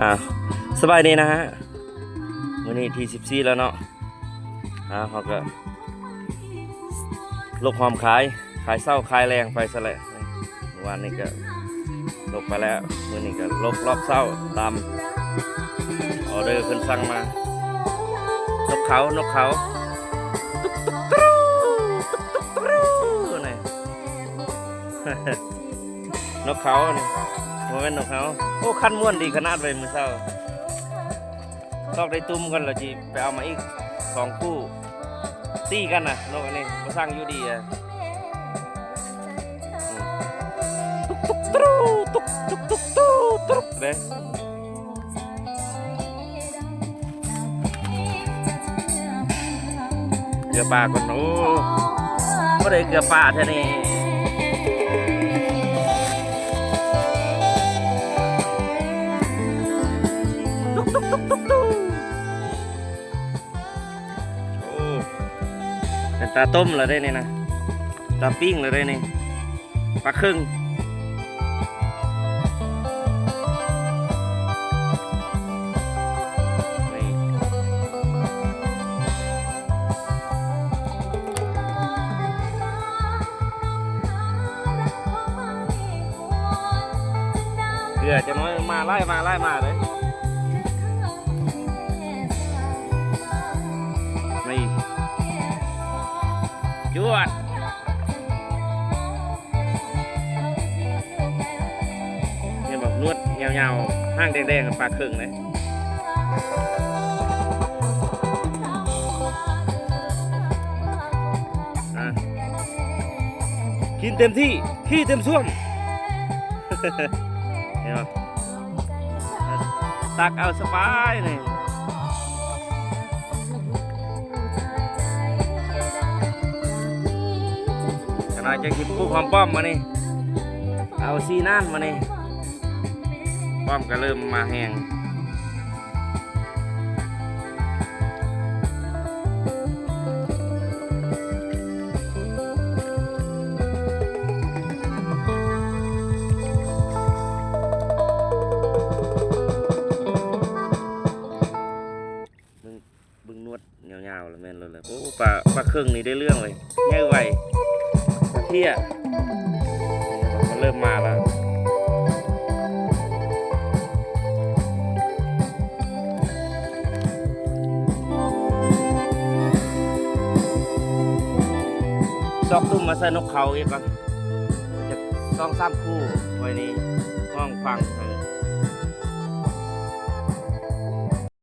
อ่าสบายดีนะฮะวันนี้ทีสิบสี่แล้วเนาะอ่าเขาก็ลกหอมขายขายเศร้าขายแรงไปซะแหละวานนี้ก็ลกไปแล้วมื่อนี้ก็ลกรอบเศร้าตามออเดอร์ขึ้นสั่งมานกเขานกเขาตุ๊กตุ๊กตรูตุ๊กตุ๊กตรูนี่ นกเขานี่โมเป็นนกเขาโอ้คันม่วนดีขนาดเลยมือเศร้าชอบได้ตุ้มกันแล้วจีไปเอามาอีกสองคู่ตีกันนะนกอันนี้มาสร้างอยู่ดีอะตุ๊กตุ๊กตรูตุ๊กตุ๊กตุ๊กตุ๊กตุ๊กเด้เกือบปลาก่อนโอ้ไม่ได้เกือบปลาแท้นี่ ตุ๊กตุ๊กตุ๊กตุ๊กตุ๊กโอ้เป็นตาต้มเลยได้เนี่ยนะตาปิ้งเลยได้เนี่ยปลาครึ่ง ดี๋ยวจะน้อยมาไล่มาไล่มาเลยนี่จวดเนี่ยบอกนวดเงาๆห้างแดงๆกับปลาครึ่งเลยอะกินเต็มที่ ขี้เต็มส้วม ห็นปะตักเอาสบายเลยขณะจะกินปูความป้อมมานี่เอาซีนั่นมานี่ป้อมก็เริ่มมาแห้ง ดยาวๆแล้วแม่นเลยเลยโอ้ปลาปลาเครื่องนี่ได้เรื่องเลยง่ายไวปลาเที่ยมันเริ่มมาแล้วซอกตุ้มมาใส่นกเขาอีกก่อนจะต้องสร้ามคู่ไว้ในห้องฟังเออ